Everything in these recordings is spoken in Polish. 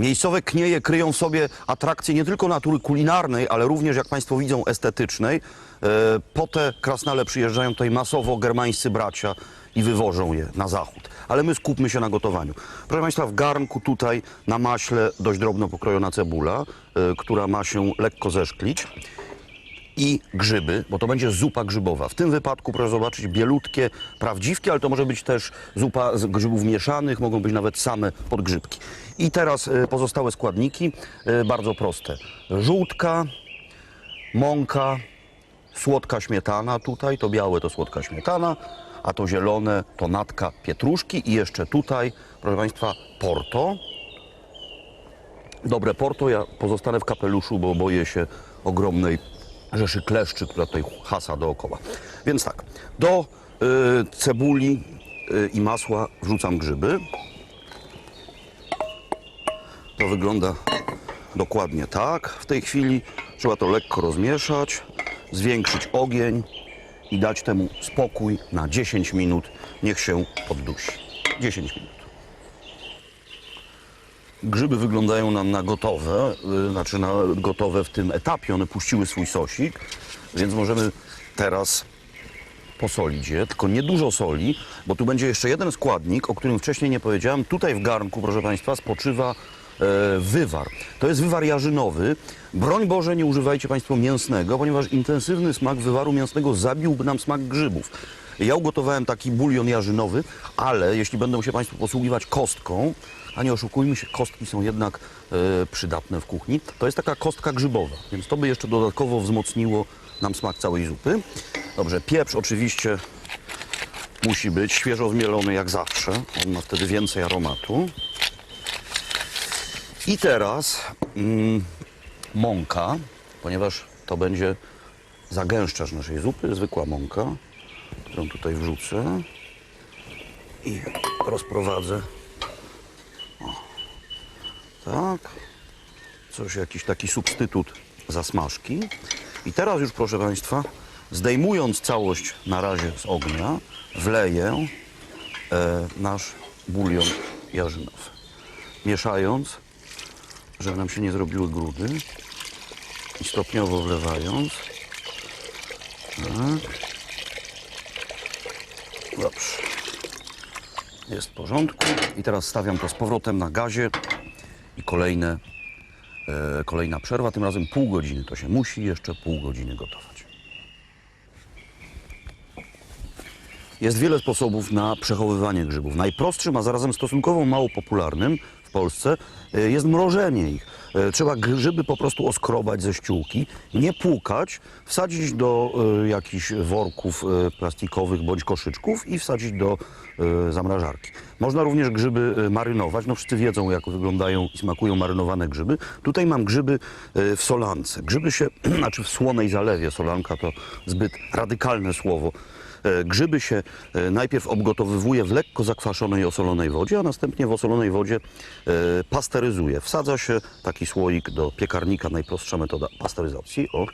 Miejscowe knieje kryją sobie atrakcje nie tylko natury kulinarnej, ale również, jak Państwo widzą, estetycznej. E, Po te krasnale przyjeżdżają tutaj masowo germańscy bracia i wywożą je na zachód. Ale my skupmy się na gotowaniu. Proszę Państwa, w garnku tutaj na maśle dość drobno pokrojona cebula, e, która ma się lekko zeszklić i grzyby, bo to będzie zupa grzybowa. W tym wypadku proszę zobaczyć bielutkie prawdziwki, ale to może być też zupa z grzybów mieszanych, mogą być nawet same podgrzybki. I teraz e, pozostałe składniki, e, bardzo proste. Żółtka, mąka, słodka śmietana tutaj, to białe to słodka śmietana, a to zielone to natka pietruszki i jeszcze tutaj, proszę Państwa, porto. Dobre porto, ja pozostanę w kapeluszu, bo boję się ogromnej rzeszy kleszczy, która tutaj hasa dookoła. Więc tak, do y, cebuli y, i masła wrzucam grzyby. To wygląda dokładnie tak. W tej chwili trzeba to lekko rozmieszać, zwiększyć ogień i dać temu spokój na 10 minut. Niech się poddusi. 10 minut. Grzyby wyglądają nam na gotowe, y, znaczy na gotowe w tym etapie. One puściły swój sosik, więc możemy teraz posolić je, tylko nie dużo soli, bo tu będzie jeszcze jeden składnik, o którym wcześniej nie powiedziałem. Tutaj w garnku, proszę Państwa, spoczywa e, wywar. To jest wywar jarzynowy. Broń Boże, nie używajcie Państwo mięsnego, ponieważ intensywny smak wywaru mięsnego zabiłby nam smak grzybów. Ja ugotowałem taki bulion jarzynowy, ale jeśli będą się Państwo posługiwać kostką, a nie oszukujmy się, kostki są jednak e, przydatne w kuchni, to jest taka kostka grzybowa, więc to by jeszcze dodatkowo wzmocniło nam smak całej zupy. Dobrze, pieprz oczywiście musi być świeżo zmielony jak zawsze, on ma wtedy więcej aromatu. I teraz mm, mąka, ponieważ to będzie zagęszczacz naszej zupy, zwykła mąka, którą tutaj wrzucę i rozprowadzę. O, tak. Coś, jakiś taki substytut zasmażki. I teraz już, proszę Państwa, zdejmując całość na razie z ognia, wleję e, nasz bulion jarzynowy. Mieszając, żeby nam się nie zrobiły grudy i stopniowo wlewając. Tak. Dobrze. Jest w porządku. I teraz stawiam to z powrotem na gazie i kolejne, e, kolejna przerwa. Tym razem pół godziny. To się musi jeszcze pół godziny gotować. Jest wiele sposobów na przechowywanie grzybów. Najprostszym, a zarazem stosunkowo mało popularnym w Polsce e, jest mrożenie ich. E, Trzeba grzyby po prostu oskrobać ze ściółki, nie płukać, wsadzić do e, jakichś worków plastikowych bądź koszyczków i wsadzić do zamrażarki. Można również grzyby marynować. No wszyscy wiedzą, jak wyglądają i smakują marynowane grzyby. Tutaj mam grzyby w solance. Grzyby się, znaczy w słonej zalewie, solanka to zbyt radykalne słowo. E, Grzyby się e, najpierw obgotowywuje w lekko zakwaszonej, osolonej wodzie, a następnie w osolonej wodzie e, pasteryzuje. Wsadza się taki słoik do piekarnika, najprostsza metoda pasteryzacji. O,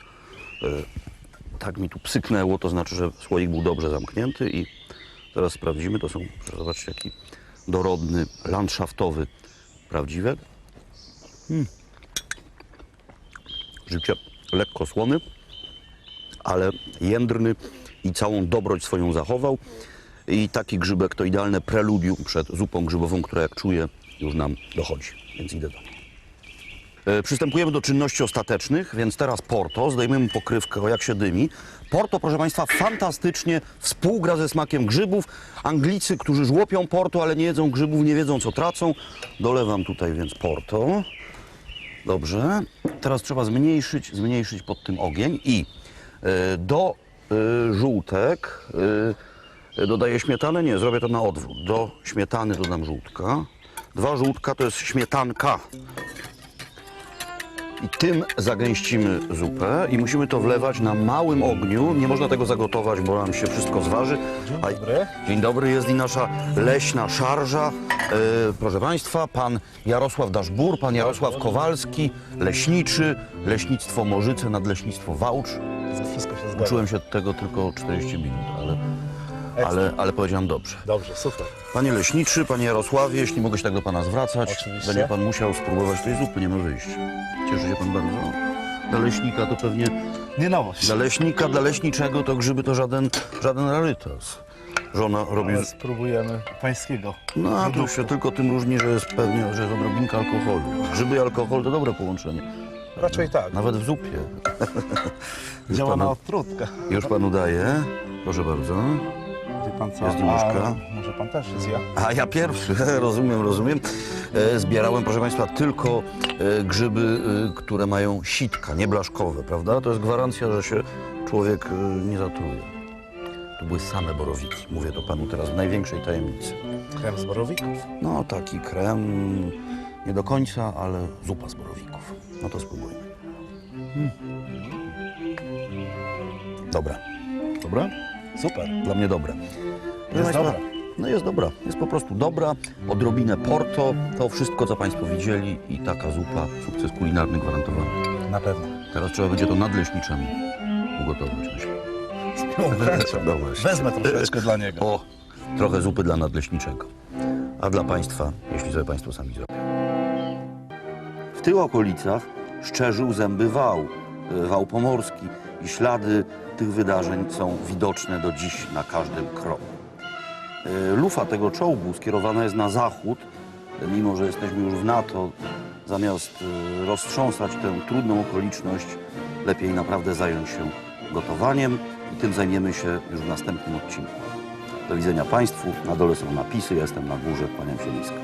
tak mi tu psyknęło, to znaczy, że słoik był dobrze zamknięty i teraz sprawdzimy. To są, zobaczcie, jaki dorodny, landszaftowy prawdziwek. Hmm. Życie lekko słony ale jędrny i całą dobroć swoją zachował. I taki grzybek to idealne preludium przed zupą grzybową, która jak czuję już nam dochodzi, więc idę do niej. E, Przystępujemy do czynności ostatecznych, więc teraz porto, zdejmiemy pokrywkę, o jak się dymi. Porto, proszę Państwa, fantastycznie współgra ze smakiem grzybów. Anglicy, którzy żłopią porto, ale nie jedzą grzybów, nie wiedzą co tracą. Dolewam tutaj więc porto. Dobrze. Teraz trzeba zmniejszyć, zmniejszyć pod tym ogień i e, do e, żółtek e, dodaję śmietanę. Nie, zrobię to na odwrót. Do śmietany dodam żółtka. Dwa żółtka to jest śmietanka. I tym zagęścimy zupę i musimy to wlewać na małym ogniu. Nie można tego zagotować, bo nam się wszystko zważy. Dzień dobry. Dzień dobry, jest i nasza leśna szarża. E, proszę Państwa, pan Jarosław Daszbur, pan Jarosław Kowalski, leśniczy, leśnictwo Morzyce, nadleśnictwo Wałcz. Wszystko się zgadza. Uczyłem się tego tylko 40 minut, ale ale, ale powiedziałem dobrze. Dobrze, super. Panie leśniczy, panie Jarosławie, jeśli mogę się tak do pana zwracać, Oczywiście. będzie pan musiał spróbować tej zupy, nie ma wyjścia. Cieszy się pan bardzo. Dla leśnika to pewnie, Nie nowość. dla leśnika, dla leśniczego to grzyby to żaden, żaden rarytas. Żona robi... Ale spróbujemy pańskiego. No, a tu się tylko tym różni, że jest pewnie, że jest odrobinka alkoholu. Grzyby i alkohol to dobre połączenie. Raczej tak. Nawet w zupie. Już Działa na panu, odtrutkę. już panu daję. Proszę bardzo. Wie pan co? Jest łyżka. A, może pan też zja? A ja pierwszy, rozumiem, rozumiem. E, Zbierałem, proszę Państwa, tylko e, grzyby, e, które mają sitka, nie blaszkowe, prawda? To jest gwarancja, że się człowiek e, nie zatruje. To były same borowiki. Mówię to Panu teraz w największej tajemnicy. Krem z borowików. No, taki krem, nie do końca, ale zupa z borowików. No to spróbujmy. Mm. Dobra. Dobra? Super. Dla mnie dobre. Proszę Jest dobra. No jest dobra. Jest po prostu dobra. Odrobinę porto. To wszystko, co Państwo widzieli i taka zupa. Sukces kulinarny gwarantowany. Na pewno. Teraz trzeba będzie to nadleśniczemu ugotować, myślę. No. Wezmę troszeczkę dla niego. O, trochę zupy dla nadleśniczego. A dla Państwa, jeśli sobie Państwo sami zrobią. W tych okolicach szczerzył zęby wał, e, wał pomorski i ślady tych wydarzeń są widoczne do dziś na każdym kroku. E, Lufa tego czołgu skierowana jest na zachód, e, mimo że jesteśmy już w NATO, zamiast roztrząsać tę trudną okoliczność, lepiej naprawdę zająć się gotowaniem i tym zajmiemy się już w następnym odcinku. Do widzenia Państwu. Na dole są napisy, ja jestem na górze, kłaniam się nisko.